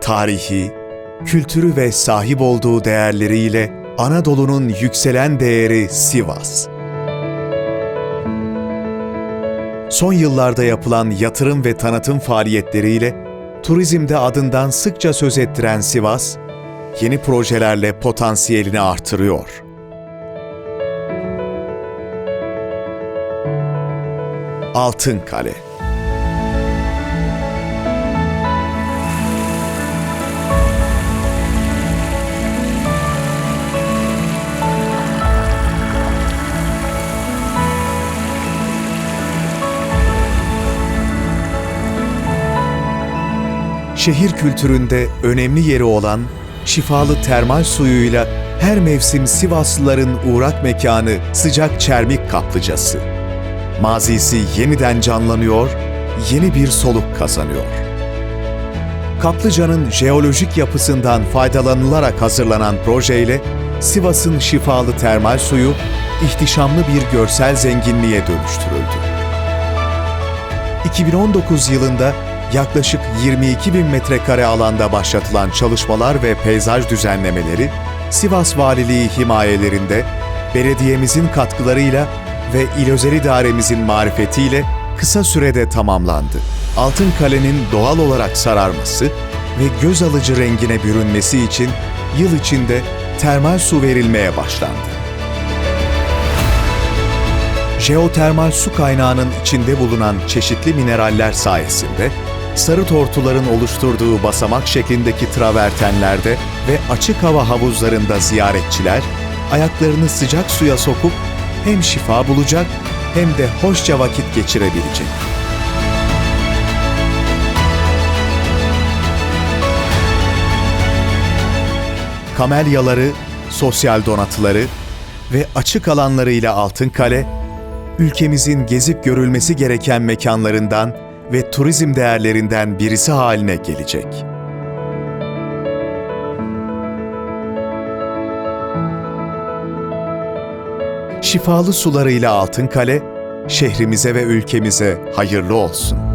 tarihi, kültürü ve sahip olduğu değerleriyle Anadolu'nun yükselen değeri Sivas. Son yıllarda yapılan yatırım ve tanıtım faaliyetleriyle turizmde adından sıkça söz ettiren Sivas, yeni projelerle potansiyelini artırıyor. Altın Kale şehir kültüründe önemli yeri olan şifalı termal suyuyla her mevsim Sivaslıların uğrak mekanı sıcak çermik kaplıcası. Mazisi yeniden canlanıyor, yeni bir soluk kazanıyor. Kaplıcanın jeolojik yapısından faydalanılarak hazırlanan projeyle Sivas'ın şifalı termal suyu ihtişamlı bir görsel zenginliğe dönüştürüldü. 2019 yılında yaklaşık 22 bin metrekare alanda başlatılan çalışmalar ve peyzaj düzenlemeleri, Sivas Valiliği himayelerinde belediyemizin katkılarıyla ve İl Özel İdaremizin marifetiyle kısa sürede tamamlandı. Altın Kale'nin doğal olarak sararması ve göz alıcı rengine bürünmesi için yıl içinde termal su verilmeye başlandı. Jeotermal su kaynağının içinde bulunan çeşitli mineraller sayesinde sarı tortuların oluşturduğu basamak şeklindeki travertenlerde ve açık hava havuzlarında ziyaretçiler ayaklarını sıcak suya sokup hem şifa bulacak hem de hoşça vakit geçirebilecek. Kamelyaları, sosyal donatıları ve açık alanlarıyla Altın Kale, ülkemizin gezip görülmesi gereken mekanlarından ve turizm değerlerinden birisi haline gelecek. Şifalı sularıyla Altın Kale, şehrimize ve ülkemize hayırlı olsun.